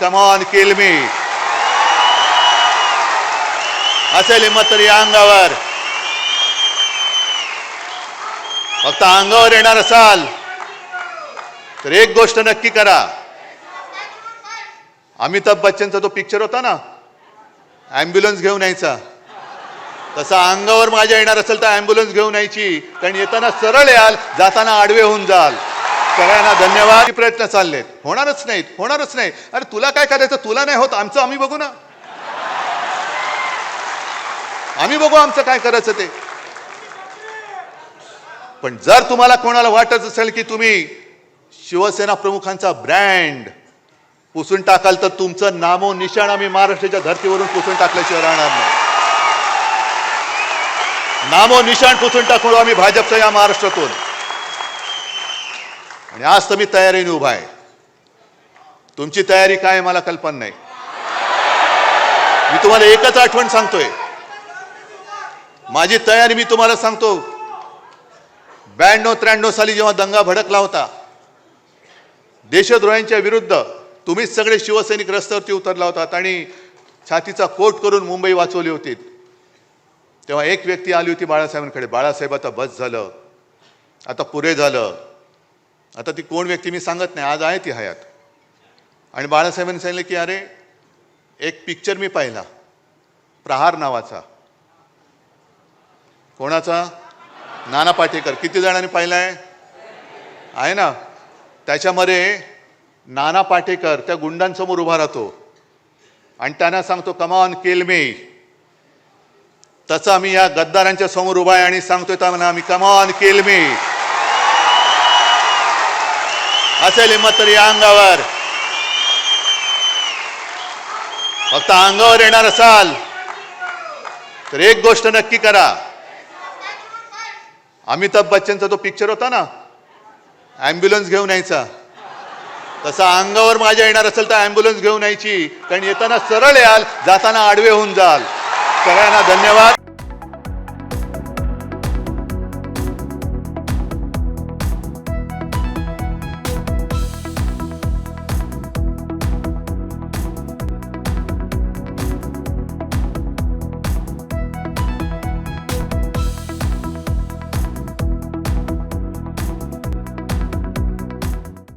Come on किल मी असेल हिंमत तरी या अंगावर. फक्त अंगावर येणार असाल तर एक गोष्ट नक्की करा. अमिताभ बच्चनचा तो पिक्चर होता ना ॲम्ब्युलन्स घेऊन यायचा. तसा अंगावर माझ्या येणार असेल तर ॲम्ब्युलन्स घेऊन यायची. कारण येताना सरळ याल जाताना आडवे होऊन जाल. सगळ्यांना धन्यवाद. प्रयत्न चाललेत. होणारच नाहीत होणारच नाही. अरे तुला काय करायचं? तुला नाही होत. आमचं आम्ही बघू ना. आम्ही बघू आमचं काय करायचं ते. पण जर तुम्हाला कोणाला वाटत असेल की तुम्ही शिवसेना प्रमुखांचा ब्रँड पुसून टाकाल तर तुमचं नामो निशाण आम्ही महाराष्ट्राच्या धर्तीवरून पुसून टाकल्याशिवाय राहणार नाही. नामो निशाण पुसून टाकू आम्ही भाजपच्या या महाराष्ट्रातून. आणि आज तर मी तयारीने उभा आहे. तुमची तयारी काय मला कल्पना नाही. मी तुम्हाला एकच आठवण सांगतोय. माझी तयारी मी तुम्हाला सांगतो. ब्याण्णव त्र्याण्णव साली जेव्हा दंगा भडकला होता देशद्रोह्यांच्या विरुद्ध तुम्हीच सगळे शिवसैनिक रस्त्यावरती उतरला होतात आणि छातीचा कोट करून मुंबई वाचवली होती. तेव्हा एक व्यक्ती आली होती बाळासाहेबांकडे. बाळासाहेब आता बस झालं. आता पुरे झालं. आता ती कोण व्यक्ती मी सांगत नाही आज आहे ती हयात. आणि बाळासाहेबांनी सांगितलं की अरे एक पिक्चर मी पाहिला प्रहार नावाचा. कोणाचा? नाना पाटेकर. किती जणांनी पाहिला आहे आहे ना? त्याच्यामध्ये नाना पाटेकर त्या गुंडांसमोर उभा राहतो. आणि त्यांना सांगतो कमान केल मी तसं आम्ही या गद्दारांच्या समोर उभा आहे आणि सांगतोय त्यांना आम्ही कमान केल मी असेल हिंमत तर या अंगावर. फक्त अंगावर येणार असाल तर एक गोष्ट नक्की करा. अमिताभ बच्चनचा तो पिक्चर होता ना ॲम्ब्युलन्स घेऊन यायचा. तसा अंगावर माझ्या येणार असेल तर ॲम्ब्युलन्स घेऊन यायची. कारण येताना सरळ याल जाताना आडवे होऊन जाल. सगळ्यांना धन्यवाद.